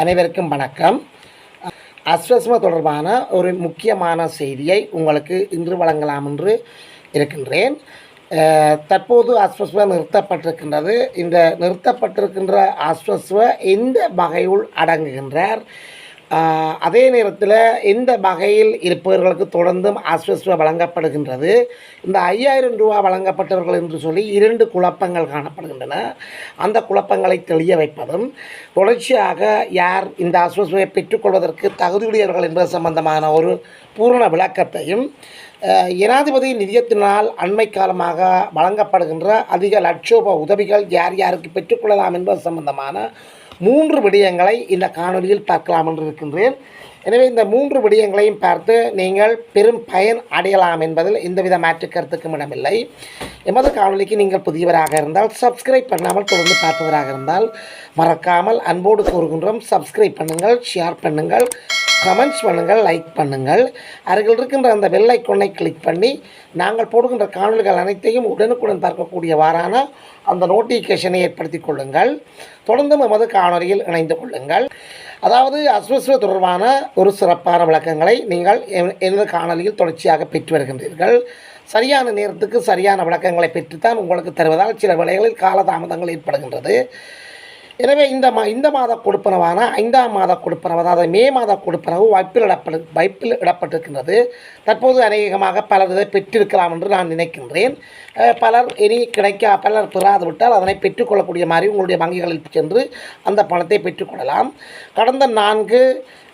அனைவருக்கும் வணக்கம். அஸ்வஸ்ம தொடர்பான ஒரு முக்கியமான செய்தியை உங்களுக்கு இன்று வழங்கலாம் என்று இருக்கின்றேன். தற்போது அஸ்வஸ்வ நிறுத்தப்பட்டிருக்கின்றது. இந்த நிறுத்தப்பட்டிருக்கின்ற அஸ்வஸ்வ எந்த வகையுள் அடங்குகின்றார்? அதே நேரத்தில் எந்த வகையில் இருப்பவர்களுக்கு தொடர்ந்தும் அஸ்வஸ்வ வழங்கப்படுகின்றது? இந்த ஐயாயிரம் ரூபா வழங்கப்பட்டவர்கள் என்று சொல்லி இரண்டு குழப்பங்கள் காணப்படுகின்றன. அந்த குழப்பங்களை தெளிய வைப்பதும் தொடர்ச்சியாக யார் இந்த அஸ்வஸ்வையை பெற்றுக்கொள்வதற்கு தகுதியுடையவர்கள் என்பது சம்பந்தமான ஒரு பூரண விளக்கத்தையும் ஜனாதிபதி நிதியத்தினால் அண்மை காலமாக வழங்கப்படுகின்ற அதிக லட்சோப உதவிகள் யார் யாருக்கு பெற்றுக்கொள்ளலாம் என்பது சம்பந்தமான மூன்று விடயங்களை இந்த காணொலியில் பார்க்கலாம் என்று இருக்கின்றேன். எனவே இந்த மூன்று விடயங்களையும் பார்த்து நீங்கள் பெரும் பயன் அடையலாம் என்பதில் எந்தவித மாற்று கருத்துக்கும் இடமில்லை. எமது காணொலிக்கு நீங்கள் புதியவராக இருந்தால் சப்ஸ்கிரைப் பண்ணாமல் தொடர்ந்து பார்ப்பவராக இருந்தால் மறக்காமல் அன்போடு கூறுகின்றோம். சப்ஸ்கிரைப் பண்ணுங்கள் ஷேர் பண்ணுங்கள். கமெண்ட்ஸ் பண்ணுங்கள் லைக் பண்ணுங்கள். அருகில் இருக்கின்ற அந்த வெள்ளை ஐக்கொன்னை கிளிக் பண்ணி நாங்கள் போடுகின்ற காணொலிகள் அனைத்தையும் உடனுக்குடன் பார்க்கக்கூடியவாறான அந்த நோட்டிஃபிகேஷனை ஏற்படுத்தி கொள்ளுங்கள். தொடர்ந்து நமது காணொலியில் இணைந்து கொள்ளுங்கள். அதாவது அஸ்வஸ்வ தொடர்பான ஒரு சிறப்பான விளக்கங்களை நீங்கள் எனது காணொலியில் தொடர்ச்சியாக பெற்று வருகின்றீர்கள். சரியான நேரத்துக்கு சரியான விளக்கங்களை பெற்றுத்தான் உங்களுக்கு தருவதால் சில வேளைகளில் காலதாமதங்கள் ஏற்படுகின்றது. எனவே இந்த மா இந்த மாத கொடுப்பனவான ஐந்தாம் மாத கொடுப்பனவு அதாவது மே மாத கொடுப்பனவு வாய்ப்பில் இடப்படு வாய்ப்பில் இடப்பட்டிருக்கின்றது. தற்போது அநேகமாக பலர் இதை பெற்றிருக்கலாம் என்று நான் நினைக்கின்றேன். பலர் இனி கிடைக்க பலர் பெறாது விட்டால் அதனை பெற்றுக்கொள்ளக்கூடிய மாதிரி உங்களுடைய வங்கிகளில் சென்று அந்த பணத்தை பெற்றுக்கொள்ளலாம் கடந்த நான்கு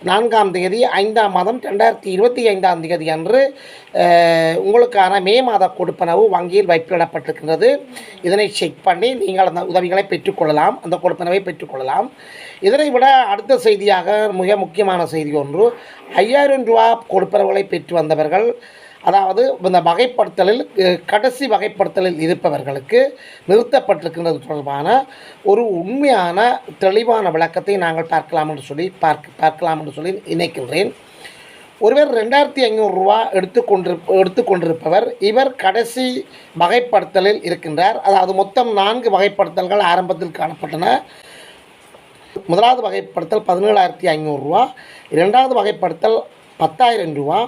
நான்காம் தேதி ஐந்தாம் மாதம் ரெண்டாயிரத்தி இருபத்தி ஐந்தாம் தேதி அன்று உங்களுக்கான மே மாத கொடுப்பனவு வங்கியில் வைப்பிடப்பட்டிருக்கின்றது இதனை செக் பண்ணி நீங்கள் அந்த உதவிகளை பெற்றுக்கொள்ளலாம் அந்த கொடுப்பனவு பெற்றுக்கொள்ளலாம். இதனை விட அடுத்த செய்தியாக மிக முக்கியமான செய்தி ஒன்று ஐயாயிரம் ரூபா கொடுப்பவர்களை பெற்று வந்தவர்கள் அதாவது இந்த வகைப்படுத்தலில் கடைசி வகைப்படுத்தலில் இருப்பவர்களுக்கு நிறுத்தப்பட்டிருக்கின்றது தொடர்பான ஒரு உண்மையான தெளிவான விளக்கத்தை நாங்கள் பார்க்கலாம் என்று சொல்லி பார்க்க பார்க்கலாம் என்று சொல்லி நினைக்கின்றேன். ஒருவர் ரெண்டாயிரத்தி ஐநூறுரூவா எடுத்துக்கொண்டிரு எடுத்துக்கொண்டிருப்பவர் இவர் கடைசி வகைப்படுத்தலில் இருக்கின்றார். அதாவது மொத்தம் நான்கு வகைப்படுத்தல்கள் ஆரம்பத்தில் காணப்பட்டன. முதலாவது வகைப்படுத்தல் பதினேழாயிரத்தி ஐநூறுரூவா இரண்டாவது வகைப்படுத்தல் பத்தாயிரம் ரூபா.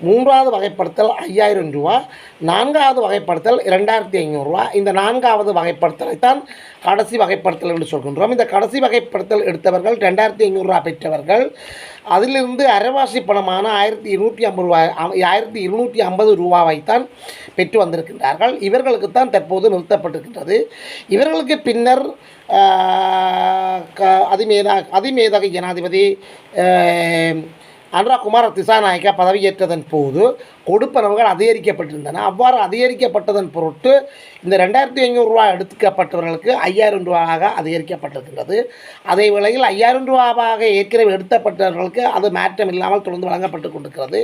மூன்றாவது வகைப்படுத்தல் ஐயாயிரம் ரூபா நான்காவது வகைப்படுத்தல் இரண்டாயிரத்தி ஐநூறுரூவா இந்த நான்காவது வகைப்படுத்தலைத்தான் கடைசி வகைப்படுத்தல் என்று சொல்கின்றோம். இந்த கடைசி வகைப்படுத்தல் எடுத்தவர்கள் ரெண்டாயிரத்தி ஐநூறுரூவா பெற்றவர்கள். அதிலிருந்து அரைவாசி பணமான ஆயிரத்தி இருநூற்றி ஐம்பது ரூபாய் ஆயிரத்தி இருநூற்றி ஐம்பது ரூபாவைத்தான் பெற்று வந்திருக்கின்றார்கள். இவர்களுக்குத்தான் தற்போது நிறுத்தப்பட்டிருக்கின்றது. இவர்களுக்கு பின்னர் க- அதிமேதா அதிமேதக ஜனாதிபதி அனுராகுமார் குமார திசாநாயக்கா பதவியேற்றதன் போது கொடுப்பனவுகள் அதிகரிக்கப்பட்டிருந்தன. அவ்வாறு அதிகரிக்கப்பட்டதன் பொருட்டு இந்த ரெண்டாயிரத்தி ஐநூறுரூவா எடுத்துக்கப்பட்டவர்களுக்கு ஐயாயிரம் ரூபாவாக அதிகரிக்கப்பட்டிருக்கின்றது. அதே வேளையில் ஐயாயிரம் ரூபாவாக ஏற்கனவே எடுத்தப்பட்டவர்களுக்கு அது மாற்றம் இல்லாமல் தொடர்ந்து வழங்கப்பட்டு கொண்டிருக்கிறது.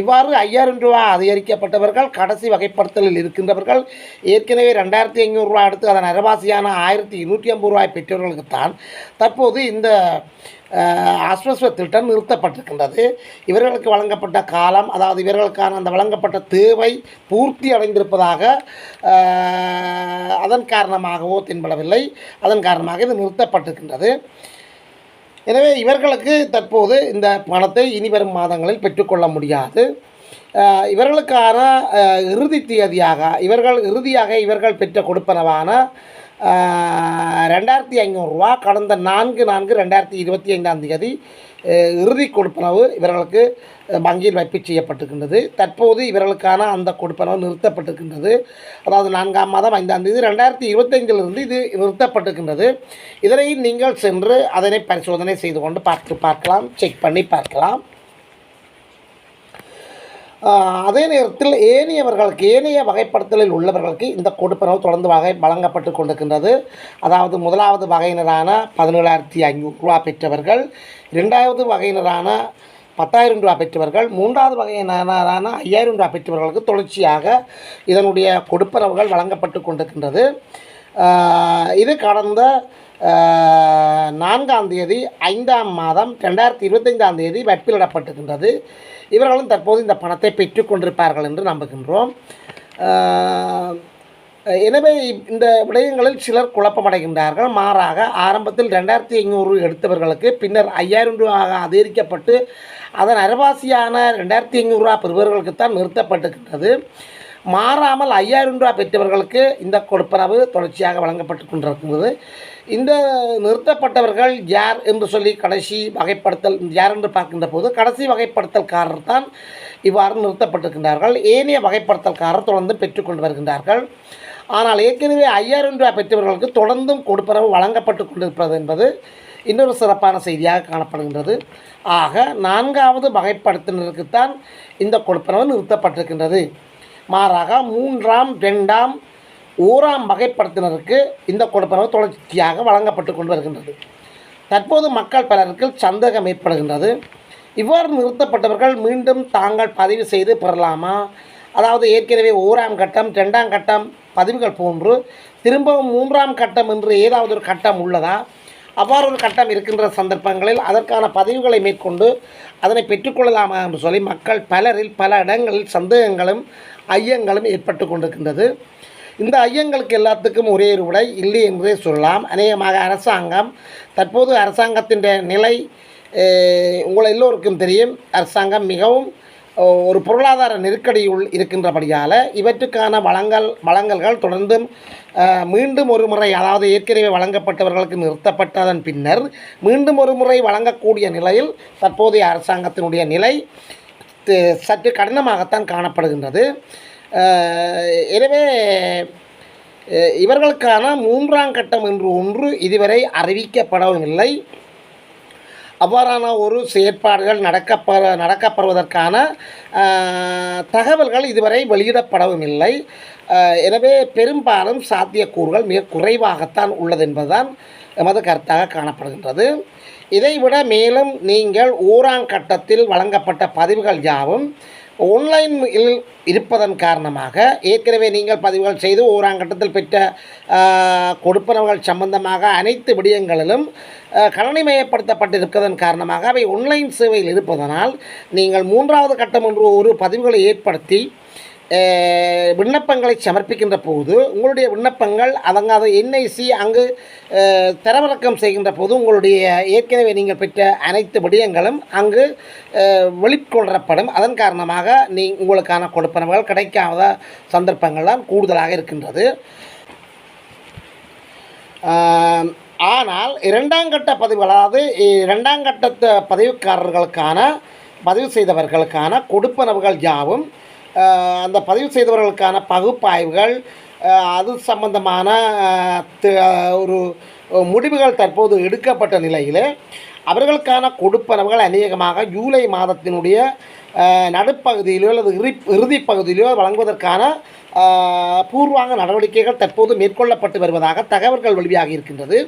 இவ்வாறு ஐயாயிரம் ரூபா அதிகரிக்கப்பட்டவர்கள் கடைசி வகைப்படுத்தலில் இருக்கின்றவர்கள் ஏற்கனவே ரெண்டாயிரத்தி ஐநூறுரூவா எடுத்து அதன் அரவாசியான ஆயிரத்தி இருநூற்றி ஐம்பது ரூபாய் பெற்றவர்களுக்குத்தான் தற்போது இந்த அஸ்வஸ்வத்திட்டம் அஸ்வஸ்வ திட்டம் நிறுத்தப்பட்டிருக்கின்றது. இவர்களுக்கு வழங்கப்பட்ட காலம் அதாவது இவர்களுக்கான அந்த வழங்கப்பட்ட தேவை பூர்த்தி அடைந்திருப்பதாக அதன் காரணமாகவோ தென்படவில்லை. அதன் காரணமாக இது நிறுத்தப்பட்டிருக்கின்றது. எனவே இவர்களுக்கு தற்போது இந்த பணத்தை இனி வரும் மாதங்களில் பெற்றுக்கொள்ள முடியாது. இவர்களுக்கான இறுதி தேதியாக இவர்கள் இறுதியாக இவர்கள் பெற்ற கொடுப்பனவான ரெண்டாயிரத்தி ஐநூறுரூவா கடந்த நான்கு நான்கு ரெண்டாயிரத்தி இருபத்தி ஐந்தாம் தேதி இறுதி கொடுப்பனவு இவர்களுக்கு வங்கியில் வைப்பு செய்யப்பட்டிருக்கின்றது. தற்போது இவர்களுக்கான அந்த கொடுப்பனவு நிறுத்தப்பட்டிருக்கின்றது. அதாவது நான்காம் மாதம் ஐந்தாம் தேதி ரெண்டாயிரத்தி இருபத்தைந்திலிருந்து இது நிறுத்தப்பட்டிருக்கின்றது. இதனை நீங்கள் சென்று அதனை பரிசோதனை செய்து கொண்டு பார்த்து பார்க்கலாம் செக் பண்ணி பார்க்கலாம். அதே நேரத்தில் ஏனையவர்களுக்கு ஏனைய வகைப்படுத்தலில் உள்ளவர்களுக்கு இந்த கொடுப்பனவு தொடர்ந்து வகை வழங்கப்பட்டு கொண்டிருக்கின்றது. அதாவது முதலாவது வகையினரான பதினேழாயிரத்தி ஐநூறு ரூபா பெற்றவர்கள் இரண்டாவது வகையினரான பத்தாயிரம் ரூபா பெற்றவர்கள் மூன்றாவது வகையினரான ஐயாயிரம் ரூபா பெற்றவர்களுக்கு தொடர்ச்சியாக இதனுடைய கொடுப்பனவுகள் வழங்கப்பட்டு கொண்டிருக்கின்றது. இது கடந்த நான்காம் தேதி ஐந்தாம் மாதம் ரெண்டாயிரத்தி இருபத்தைந்தாம் தேதி வற்பிலிடப்பட்டிருக்கின்றது இவர்களும் தற்போது இந்த பணத்தை பெற்றுக்கொண்டிருப்பார்கள் என்று நம்புகின்றோம். எனவே இந்த விடயங்களில் சிலர் குழப்பமடைகின்றார்கள். மாறாக ஆரம்பத்தில் ரெண்டாயிரத்தி ஐநூறு எடுத்தவர்களுக்கு பின்னர் ஐயாயிரம் ரூபாக அதிகரிக்கப்பட்டு அதன் அரவாசியான ரெண்டாயிரத்தி ஐநூறுரூவா பெறுபவர்களுக்கு தான் நிறுத்தப்பட்டிருக்கின்றது. மாறாமல் ஐயாயிரம் ரூபாய் பெற்றவர்களுக்கு இந்த கொடுப்பனவு தொடர்ச்சியாக வழங்கப்பட்டு கொண்டிருக்கிறது. இந்த நிறுத்தப்பட்டவர்கள் யார் என்று சொல்லி கடைசி வகைப்படுத்தல் யார் என்று பார்க்கின்ற போது கடைசி வகைப்படுத்தல்காரர் தான் இவ்வாறு நிறுத்தப்பட்டிருக்கின்றார்கள். ஏனைய வகைப்படுத்தல்காரர் தொடர்ந்து பெற்றுக்கொண்டு வருகின்றார்கள். ஆனால் ஏற்கனவே ஐயாயிரம் ரூபாய் பெற்றவர்களுக்கு தொடர்ந்தும் கொடுப்பனவு வழங்கப்பட்டு கொண்டிருப்பது என்பது இன்னொரு சிறப்பான செய்தியாக காணப்படுகின்றது. ஆக நான்காவது வகைப்படுத்தினருக்குத்தான் இந்த கொடுப்பனவு நிறுத்தப்பட்டிருக்கின்றது. மாறாக மூன்றாம் ரெண்டாம் ஓராம் வகைப்படுத்தினருக்கு இந்த கொடுப்பனவு தொடர்ச்சியாக வழங்கப்பட்டு கொண்டு வருகின்றது. தற்போது மக்கள் பலருக்கு சந்தேகம் ஏற்படுகின்றது. இவ்வாறு நிறுத்தப்பட்டவர்கள் மீண்டும் தாங்கள் பதிவு செய்து பெறலாமா? அதாவது ஏற்கனவே ஓராம் கட்டம் ரெண்டாம் கட்டம் பதிவுகள் போன்று திரும்பவும் மூன்றாம் கட்டம் என்று ஏதாவது ஒரு கட்டம் உள்ளதா? அவ்வாறு ஒரு கட்டம் இருக்கின்ற சந்தர்ப்பங்களில் அதற்கான பதிவுகளை மேற்கொண்டு அதனை பெற்றுக்கொள்ளலாமா என்று சொல்லி மக்கள் பலரில் பல இடங்களில் சந்தேகங்களும் ஐயங்களும் ஏற்பட்டு கொண்டிருக்கின்றது. இந்த ஐயங்களுக்கு எல்லாத்துக்கும் ஒரே ஒரு விடை இல்லை என்றே சொல்லலாம். அநேகமாக அரசாங்கம் தற்போது அரசாங்கத்தின் நிலை உங்களை உங்கள் எல்லோருக்கும் தெரியும். அரசாங்கம் மிகவும் ஒரு பொருளாதார நெருக்கடியுள் இருக்கின்றபடியால் இவற்றுக்கான வழங்கல் வழங்கல்கள் தொடர்ந்தும் மீண்டும் ஒரு முறை அதாவது ஏற்கனவே வழங்கப்பட்டவர்களுக்கு நிறுத்தப்பட்டதன் பின்னர் மீண்டும் ஒரு முறை வழங்கக்கூடிய நிலையில் தற்போதைய அரசாங்கத்தினுடைய நிலை சற்று கடினமாகத்தான் காணப்படுகின்றது. எனவே இவர்களுக்கான மூன்றாம் கட்டம் என்று ஒன்று இதுவரை அறிவிக்கப்படவும் இல்லை அவ்வாறான ஒரு செயற்பாடுகள் நடக்கப்ப நடக்கப்படுவதற்கான தகவல்கள் இதுவரை வெளியிடப்படவும் இல்லை எனவே பெரும்பாலும் சாத்தியக்கூறுகள் மிக குறைவாகத்தான் உள்ளது என்பதுதான் எமது கருத்தாக காணப்படுகின்றது. இதைவிட மேலும் நீங்கள் ஓராங் கட்டத்தில் வழங்கப்பட்ட பதிவுகள் யாவும் ஆன்லைனில் இருப்பதன் காரணமாக ஏற்கனவே நீங்கள் பதிவுகள் செய்து ஓராம் கட்டத்தில் பெற்ற கொடுப்பனவுகள் சம்பந்தமாக அனைத்து விடயங்களிலும் கணனிமயப்படுத்தப்பட்டிருப்பதன் காரணமாக அவை ஆன்லைன் சேவையில் இருப்பதனால் நீங்கள் மூன்றாவது கட்டம் என்று ஒரு பதிவுகளை ஏற்படுத்தி விண்ணப்பங்களை சமர்ப்பிக்கின்ற போது உங்களுடைய விண்ணப்பங்கள் அவங்க அதை என்ஐசி அங்கு தரவிறக்கம் செய்கின்ற போது உங்களுடைய ஏற்கனவே நீங்கள் பெற்ற அனைத்து விடயங்களும் அங்கு வெளிக்கொள்ளப்படும். அதன் காரணமாக நீ உங்களுக்கான கொடுப்பனவுகள் கிடைக்காத சந்தர்ப்பங்கள்லாம் கூடுதலாக இருக்கின்றது. ஆனால் இரண்டாம் கட்ட பதிவு அதாவது இரண்டாம் கட்ட பதிவுக்காரர்களுக்கான பதிவு செய்தவர்களுக்கான கொடுப்பனவுகள் யாவும் அந்த பதிவு செய்தவர்களுக்கான பகுப்பாய்வுகள் அது சம்பந்தமான ஒரு முடிவுகள் தற்போது எடுக்கப்பட்ட நிலையில் அவர்களுக்கான கொடுப்பனவுகள் அநேகமாக ஜூலை மாதத்தினுடைய நடுப்பகுதியிலோ அல்லது இறுதி இறுதி பகுதியிலோ வழங்குவதற்கான பூர்வாங்க நடவடிக்கைகள் தற்போது மேற்கொள்ளப்பட்டு வருவதாக தகவல்கள் வெளியாகி இருக்கின்றது.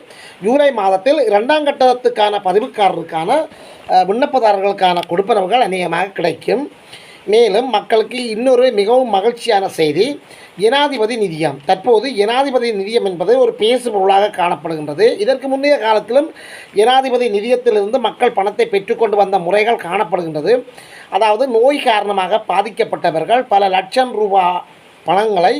ஜூலை மாதத்தில் இரண்டாம் கட்டத்துக்கான பதிவுக்காரருக்கான விண்ணப்பதாரர்களுக்கான கொடுப்பனவுகள் அநேகமாக கிடைக்கும். மேலும் மக்களுக்கு இன்னொரு மிகவும் மகிழ்ச்சியான செய்தி ஜனாதிபதி நிதியம். தற்போது ஜனாதிபதி நிதியம் என்பது ஒரு பேசு பொருளாக காணப்படுகின்றது. இதற்கு முந்தைய காலத்திலும் ஜனாதிபதி நிதியத்திலிருந்து மக்கள் பணத்தை பெற்றுக்கொண்டு வந்த முறைகள் காணப்படுகின்றது. அதாவது நோய் காரணமாக பாதிக்கப்பட்டவர்கள் பல லட்சம் ரூபா பணங்களை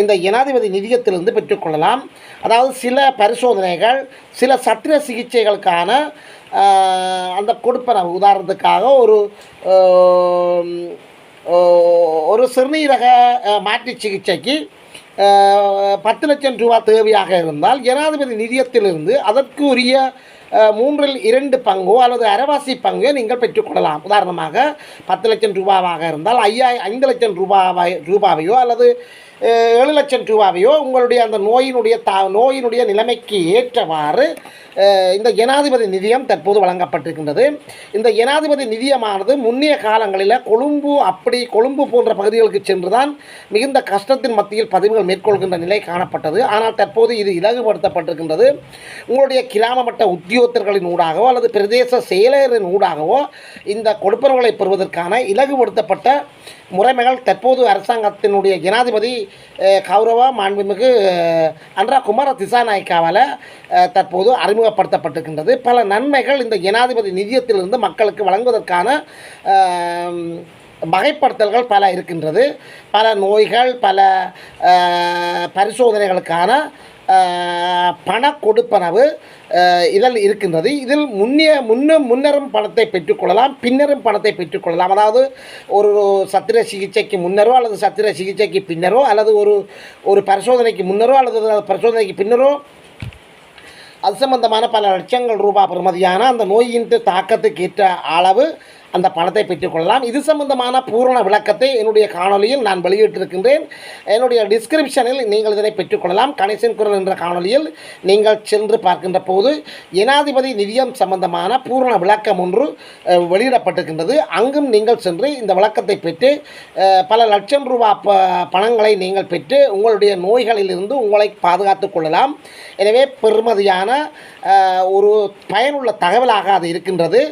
இந்த ஜனாதிபதி நிதியத்திலிருந்து பெற்றுக்கொள்ளலாம். அதாவது சில பரிசோதனைகள் சில சத்திர சிகிச்சைகளுக்கான அந்த கொடுப்பன உதாரணத்துக்காக ஒரு ஒரு சிறுநீரக மாற்று சிகிச்சைக்கு பத்து லட்சம் ரூபா தேவையாக இருந்தால் ஜனாதிபதி நிதியத்திலிருந்து அதற்கு உரிய மூன்றில் இரண்டு பங்கோ அல்லது அரைவாசி பங்கோ நீங்கள் பெற்றுக்கொள்ளலாம் உதாரணமாக பத்து லட்சம் ரூபாவாக இருந்தால் ஐயா ஐந்து லட்சம் ரூபாவை ரூபாவையோ அல்லது ஏழு லட்சம் ரூபாவையோ உங்களுடைய அந்த நோயினுடைய தா நோயினுடைய நிலைமைக்கு ஏற்றவாறு இந்த ஜனாதிபதி நிதியம் தற்போது வழங்கப்பட்டிருக்கின்றது. இந்த ஜனாதிபதி நிதியமானது முன்னைய காலங்களில் கொழும்பு அப்படி கொழும்பு போன்ற பகுதிகளுக்கு சென்று தான் மிகுந்த கஷ்டத்தின் மத்தியில் பதிவுகள் மேற்கொள்கின்ற நிலை காணப்பட்டது. ஆனால் தற்போது இது இலகுபடுத்தப்பட்டிருக்கின்றது. உங்களுடைய கிராம மட்ட உத்தியோகத்தர்களின் ஊடாகவோ அல்லது பிரதேச செயலரின் ஊடாகவோ இந்த கொடுப்பனவுகளை பெறுவதற்கான இலகுபடுத்தப்பட்ட முறைமைகள் தற்போது அரசாங்கத்தினுடைய ஜனாதிபதி கௌரவ மாண்புமிகு அஹ், குமார திசாநாயக்காவால் தற்போது அறிமுகப்படுத்தப்பட்டிருக்கின்றது. பல நன்மைகள் இந்த ஜனாதிபதி நிதியத்திலிருந்து மக்களுக்கு வழங்குவதற்கான வகைப்படுத்தல்கள் பல இருக்கின்றது. பல நோய்கள் பல பரிசோதனைகளுக்கான பண கொடுப்பனவு இதில் இருக்கின்றது. இதில் முன்னே முன்னும் முன்னரும் பணத்தை பெற்றுக்கொள்ளலாம் பின்னரும் பணத்தை பெற்றுக்கொள்ளலாம். அதாவது ஒரு சத்திர சிகிச்சைக்கு முன்னரோ அல்லது சத்திர சிகிச்சைக்கு பின்னரோ அல்லது ஒரு ஒரு பரிசோதனைக்கு முன்னரோ அல்லது பரிசோதனைக்கு பின்னரோ அது சம்பந்தமான பல லட்சங்கள் ரூபாய் பெறுமதியான அந்த நோயின் தாக்கத்துக்கு ஏற்ற அளவு அந்த பணத்தை பெற்றுக்கொள்ளலாம். இது சம்பந்தமான பூரண விளக்கத்தை என்னுடைய காணொளியில் நான் வெளியிட்டிருக்கின்றேன். என்னுடைய டிஸ்கிரிப்ஷனில் நீங்கள் இதனை பெற்றுக்கொள்ளலாம். கணேசன் குரல் என்ற காணொலியில் நீங்கள் சென்று பார்க்கின்ற போது ஜனாதிபதி நிதியம் சம்பந்தமான பூரண விளக்கம் ஒன்று வெளியிடப்பட்டிருக்கின்றது. அங்கும் நீங்கள் சென்று இந்த விளக்கத்தை பெற்று பல லட்சம் ரூபா ப பணங்களை நீங்கள் பெற்று உங்களுடைய நோய்களிலிருந்து உங்களை பாதுகாத்துக் கொள்ளலாம். எனவே பெறுமதியான ஒரு பயனுள்ள தகவலாக அது இருக்கின்றது.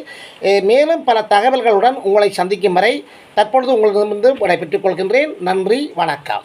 மேலும் பல தகவல்களுடன் உங்களை சந்திக்கும் வரை தற்பொழுது உங்களிடமிருந்து விடைபெற்றுக் கொள்கின்றேன். நன்றி வணக்கம்.